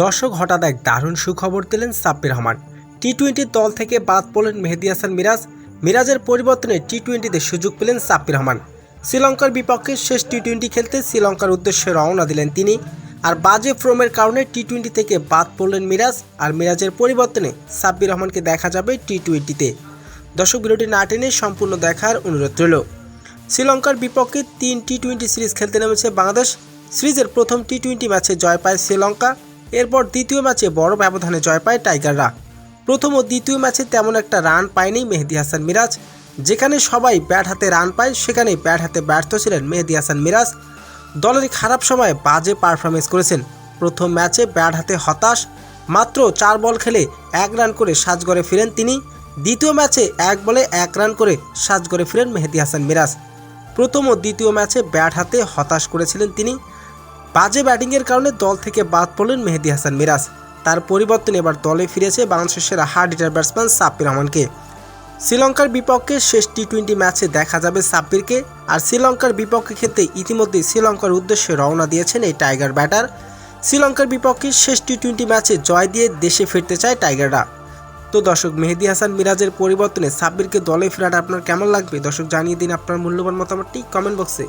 দর্শক হঠাৎ এক দারুণ সুখবর দিলেন সাব্বির রহমান। টি টোয়েন্টির দল থেকে বাদ পড়লেন মেহেদি হাসান মিরাজ। মিরাজের পরিবর্তনে টি টোয়েন্টিতে সুযোগ পেলেন সাব্বির রহমান। শ্রীলঙ্কার বিপক্ষে শেষ টি টোয়েন্টি খেলতে শ্রীলঙ্কার উদ্দেশ্যে রওনা দিলেন তিনি। আর বাজে ফ্রমের কারণে টি টোয়েন্টি থেকে বাদ পড়লেন মিরাজ। আর মিরাজের পরিবর্তনে সাব্বির রহমানকে দেখা যাবে টি টোয়েন্টিতে দর্শক ভিডিওটি না টেনে সম্পূর্ণ দেখার অনুরোধ রইল। শ্রীলঙ্কার বিপক্ষে তিন টি টোয়েন্টি সিরিজ খেলতে নেমেছে বাংলাদেশ। সিরিজের প্রথম টি টোয়েন্টি ম্যাচে জয় পায় শ্রীলঙ্কা। এরপর দ্বিতীয় ম্যাচে বড় ব্যবধানে জয় পায় টাইগাররা। প্রথম ও দ্বিতীয় ম্যাচে তেমন একটা রান পায়নি মেহেদি হাসান মিরাজ। যেখানে সবাই ব্যাট হাতে রান পায়, সেখানেই ব্যাট হাতে ব্যর্থ ছিলেন মেহেদি হাসান মিরাজ। দলের খারাপ সময়ে বাজে পারফরমেন্স করেছেন। প্রথম ম্যাচে ব্যাট হাতে হতাশ, মাত্র চার বল খেলে এক রান করে সাজগড়ে ফিরেন তিনি। দ্বিতীয় ম্যাচে এক বলে এক রান করে সাজগড়ে ফিরেন মেহেদি হাসান মিরাজ। প্রথম ও দ্বিতীয় ম্যাচে ব্যাট হাতে হতাশ করেছিলেন তিনি। বাজে ব্যাটিংয়ের কারণে দল থেকে বাদ পড়লেন মেহেদি হাসান মিরাজ। তার পরিবর্তনে এবার দলে ফিরেছে বাংলাদেশের সেরা হার্ড হিটার ব্যাটসম্যান সাব্বির রহমানকে। শ্রীলঙ্কার বিপক্ষে শেষ টি টোয়েন্টি ম্যাচে দেখা যাবে সাব্বিরকে, আর শ্রীলঙ্কার বিপক্ষে খেলতে ইতিমধ্যেই শ্রীলঙ্কার উদ্দেশ্যে রওনা দিয়েছেন এই টাইগার ব্যাটার। শ্রীলঙ্কার বিপক্ষে শেষ টি টোয়েন্টি ম্যাচে জয় দিয়ে দেশে ফিরতে চায় টাইগাররা। তো দর্শক, মেহেদি হাসান মিরাজের পরিবর্তনে সাব্বিরকে দলে ফেরাটা আপনার কেমন লাগবে? দর্শক, জানিয়ে দিন আপনার মূল্যবান মতামতটি কমেন্ট বক্সে।